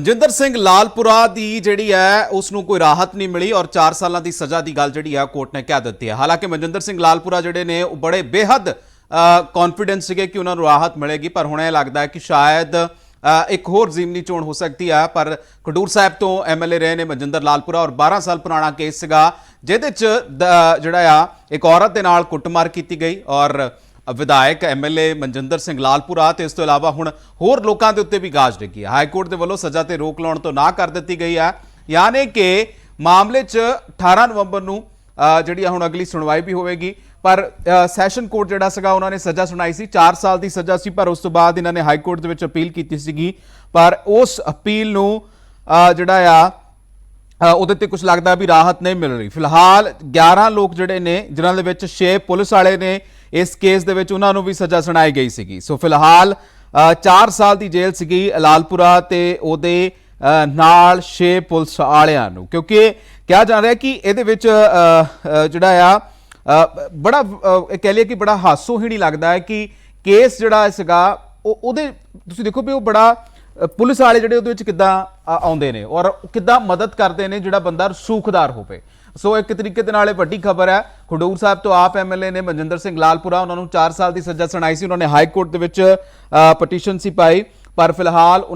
ਜਿੰਦਰ ਸਿੰਘ ਲਾਲਪੁਰਾ ਦੀ ਜਿਹੜੀ ਹੈ ਉਸ ਨੂੰ ਕੋਈ ਰਾਹਤ ਨਹੀਂ ਮਿਲੀ ਔਰ 4 ਸਾਲਾਂ ਦੀ ਸਜ਼ਾ ਦੀ ਗੱਲ ਜਿਹੜੀ ਹੈ, ਕੋਰਟ ਨੇ ਕਹਿ ਦਿੱਤੀ ਹੈ। ਹਾਲਾਂਕਿ ਮਨਜਿੰਦਰ ਸਿੰਘ ਲਾਲਪੁਰਾ ਜਿਹੜੇ ਨੇ, ਉਹ ਬੜੇ ਬੇਹੱਦ ਕੌਨਫੀਡੈਂਸ ਸੀਗੇ ਕਿ ਉਹਨਾਂ ਨੂੰ ਰਾਹਤ ਮਿਲੇਗੀ, ਪਰ ਹੁਣ ਇਹ ਲੱਗਦਾ ਹੈ ਕਿ ਸ਼ਾਇਦ ਇੱਕ ਹੋਰ ਜ਼ਿਮਨੀ ਚੋਣ ਹੋ ਸਕਦੀ ਹੈ। ਪਰ ਖਡੂਰ ਸਾਹਿਬ ਤੋਂ ਐਮਐਲਏ ਰਹੇ ਨੇ ਮਨਜਿੰਦਰ ਲਾਲਪੁਰਾ ਔਰ 12 ਸਾਲ ਪੁਰਾਣਾ ਕੇਸ ਸੀਗਾ, ਜਿਹਦੇ ਚ ਦ- ਜਿਹੜਾ ਆ, ਇੱਕ ਔਰਤ ਦੇ ਨਾਲ ਕੁੱਟਮਾਰ ਕੀਤੀ ਗਈ ਔਰ ਵਿਧਾਇਕ ਐਮਐਲਏ ਮਨਜਿੰਦਰ ਸਿੰਘ ਲਾਲਪੁਰਾ ਤੇ ਇਸ ਤੋਂ ਇਲਾਵਾ ਹੁਣ ਹੋਰ ਲੋਕਾਂ ਦੇ ਉੱਤੇ ਵੀ ਗਾਜ ਡਿੱਗੀ ਹੈ। ਹਾਈ ਕੋਰਟ ਦੇ ਵੱਲੋਂ ਸਜ਼ਾ ਤੇ ਰੋਕ ਲਾਉਣ ਤੋਂ ਨਾ ਕਰ ਦਿੱਤੀ ਗਈ ਹੈ। ਯਾਨੀ ਕਿ ਮਾਮਲੇ 'ਚ 18 ਨਵੰਬਰ ਨੂੰ ਜਿਹੜੀ ਆ ਹੁਣ ਅਗਲੀ ਸੁਣਵਾਈ ਵੀ ਹੋਵੇਗੀ। ਪਰ ਸੈਸ਼ਨ ਕੋਰਟ ਜਿਹੜਾ ਸੀਗਾ, ਉਹਨਾਂ ਨੇ ਸਜ਼ਾ ਸੁਣਾਈ ਸੀ। 4 ਸਾਲ ਦੀ ਸਜ਼ਾ ਸੀ, ਪਰ ਉਸ ਤੋਂ ਬਾਅਦ ਇਹਨਾਂ ਨੇ ਹਾਈ ਕੋਰਟ ਦੇ ਵਿੱਚ ਅਪੀਲ ਕੀਤੀ ਸੀਗੀ। ਪਰ ਉਸ ਅਪੀਲ ਨੂੰ ਜਿਹੜਾ ਆ ਉਹਦੇ ਤੇ ਕੁਝ ਲੱਗਦਾ ਵੀ ਰਾਹਤ ਨਹੀਂ ਮਿਲ ਰਹੀ। ਫਿਲਹਾਲ 11 ਲੋਕ ਜਿਹੜੇ ਨੇ, ਜਿਨ੍ਹਾਂ ਦੇ ਵਿੱਚ 6 ਪੁਲਿਸ ਵਾਲੇ ਨੇ ਇਸ ਕੇਸ ਦੇ ਵਿੱਚ ਉਹਨਾਂ ਨੂੰ ਵੀ ਸਜ਼ਾ ਸੁਣਾਈ ਗਈ ਸੀਗੀ। ਸੋ ਫਿਲਹਾਲ 4 ਸਾਲ ਦੀ ਜੇਲ੍ਹ ਸੀਗੀ ਲਾਲਪੁਰਾ ਤੇ ਉਹਦੇ ਨਾਲ 6 ਪੁਲਿਸ ਵਾਲਿਆਂ ਨੂੰ। ਕਿਉਂਕਿ ਕਿਹਾ ਜਾ ਰਿਹਾ ਕਿ ਇਹਦੇ ਵਿੱਚ ਜਿਹੜਾ ਆ ਬੜਾ ਕਹਿ ਲਈਏ ਕਿ ਬੜਾ ਹਾਸੋਹੀਣੀ ਲੱਗਦਾ ਹੈ ਕਿ ਕੇਸ ਜਿਹੜਾ ਸੀਗਾ, ਉਹ, ਉਹਦੇ, ਤੁਸੀਂ ਦੇਖੋ ਵੀ ਉਹ ਬੜਾ ਪੁਲਿਸ ਵਾਲੇ ਜਿਹੜੇ ਉਹਦੇ ਵਿੱਚ ਕਿੱਦਾਂ ਆਉਂਦੇ ਨੇ ਔਰ ਕਿੱਦਾਂ ਮਦਦ ਕਰਦੇ ਨੇ ਜਿਹੜਾ ਬੰਦਾ ਰਸੂਖਦਾਰ ਹੋਵੇ। ਸੋ ਇੱਕ ਤਰੀਕੇ ਦੇ ਨਾਲ ਇਹ ਵੱਡੀ ਖਬਰ ਹੈ ਖਡੂਰ ਸਾਹਿਬ ਤੋਂ ਆਪ ਐਮਐਲਏ ਨੇ ਮਨਜਿੰਦਰ ਸਿੰਘ ਲਾਲਪੁਰਾ, ਉਹਨਾਂ ਨੂੰ 4 ਸਾਲ ਦੀ ਸਜ਼ਾ ਸੁਣਾਈ ਸੀ। ਉਹਨਾਂ ਨੇ ਹਾਈ ਕੋਰਟ ਦੇ ਵਿੱਚ ਪਟੀਸ਼ਨ ਸੀ ਪਾਈ। ਪਰ ਫਿਲਹਾਲ